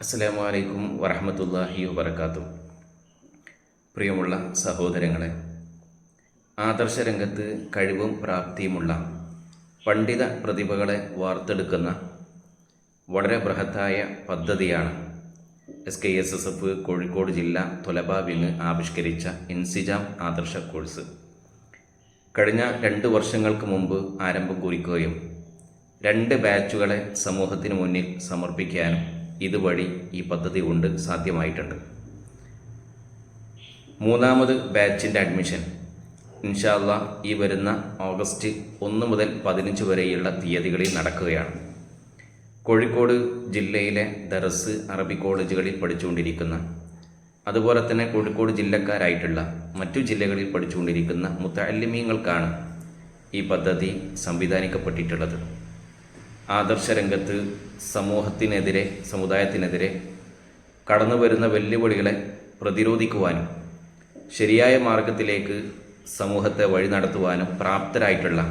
അസ്സലാമു അലൈക്കും വറഹമത്തല്ലാഹി വബർക്കാത്തു പ്രിയമുള്ള സഹോദരങ്ങളെ ആദർശരംഗത്ത് കഴിവും പ്രാപ്തിയുമുള്ള പണ്ഡിത പ്രതിഭകളെ വാർത്തെടുക്കുന്ന വളരെ ബൃഹത്തായ പദ്ധതിയാണ് S K S S F Kozhikode ജില്ല തൊലബ വിങ് ആവിഷ്കരിച്ച ഇൻസിജാം ആദർശ കോഴ്സ്. കഴിഞ്ഞ രണ്ട് വർഷങ്ങൾക്ക് മുമ്പ് ആരംഭം കുറിക്കുകയും രണ്ട് ബാച്ചുകളെ സമൂഹത്തിന് മുന്നിൽ സമർപ്പിക്കാനും ഇതുവഴി ഈ പദ്ധതി കൊണ്ട് സാധ്യമായിട്ടുണ്ട്. മൂന്നാമത് ബാച്ചിന്റെ അഡ്മിഷൻ. ഇൻഷാല്ല ഈ വരുന്ന ഓഗസ്റ്റ് ഒന്ന് മുതൽ പതിനഞ്ച് വരെയുള്ള തീയതികളിൽ നടക്കുകയാണ്. കോഴിക്കോട് ജില്ലയിലെ ദറസ് അറബി കോളേജുകളിൽ പഠിച്ചുകൊണ്ടിരിക്കുന്ന അതുപോലെ തന്നെ കോഴിക്കോട് ജില്ലക്കാരായിട്ടുള്ള മറ്റു ജില്ലകളിൽ പഠിച്ചുകൊണ്ടിരിക്കുന്ന മുത്തല്ലിമീങ്ങൾക്കാണ് ഈ പദ്ധതി സംവിധാനിക്കപ്പെട്ടിട്ടുള്ളത്. ആദർശരംഗത്ത് സമൂഹത്തിനെതിരെ സമുദായത്തിനെതിരെ കടന്നു വരുന്ന വെല്ലുവിളികളെ പ്രതിരോധിക്കുവാനും ശരിയായ മാർഗത്തിലേക്ക് സമൂഹത്തെ വഴി നടത്തുവാനും പ്രാപ്തരായിട്ടുള്ള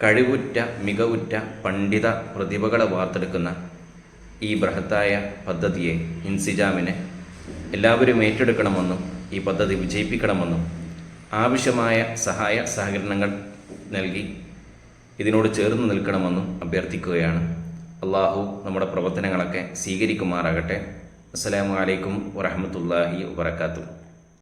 കഴിവുറ്റ മികവുറ്റ പണ്ഡിത പ്രതിഭകളെ വാർത്തെടുക്കുന്ന ഈ ബൃഹത്തായ പദ്ധതിയെ ഇൻസിജാമിനെ എല്ലാവരും ഏറ്റെടുക്കണമെന്നും ഈ പദ്ധതി വിജയിപ്പിക്കണമെന്നും ആവശ്യമായ സഹായ സഹകരണങ്ങൾ നൽകി ഇതിനോട് ചേർന്ന് നിൽക്കണമെന്നും അഭ്യർത്ഥിക്കുകയാണ്. അള്ളാഹു നമ്മുടെ പ്രവർത്തനങ്ങളൊക്കെ സ്വീകരിക്കുമാറാകട്ടെ. അസ്സലാമു അലൈക്കും വറഹമത്തല്ലാഹി വബർക്കാത്തു